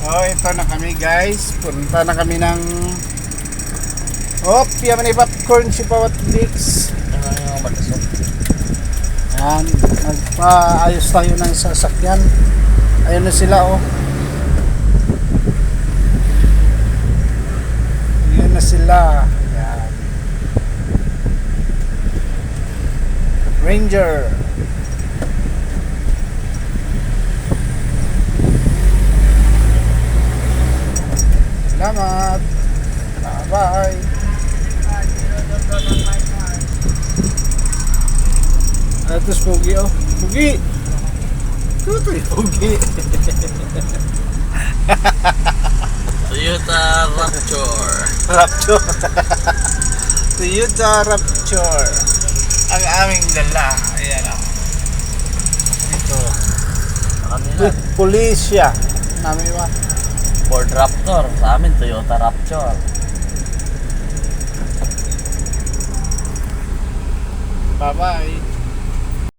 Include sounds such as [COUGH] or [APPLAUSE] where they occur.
So, ito na kami guys. Punta na kami ng... Oh, yaman ni popcorn si Pawat Flix. Ano malusog? Yan, nagpaayos tayo ng sasakyan. Ayun na sila oh. Ayun na sila. Yan. Ranger. Salamat. Bye-bye. Ito si Pogi oh? Pogi! Ito yung Pogi. [LAUGHS] Toyota Rapture. Rapture. [LAUGHS] Toyota Rapture. Ang aming dala. Ayan oh. Ito. Pulisya. Namin ba? Ford Raptor. Sa amin, Toyota Rapture. Bye-bye.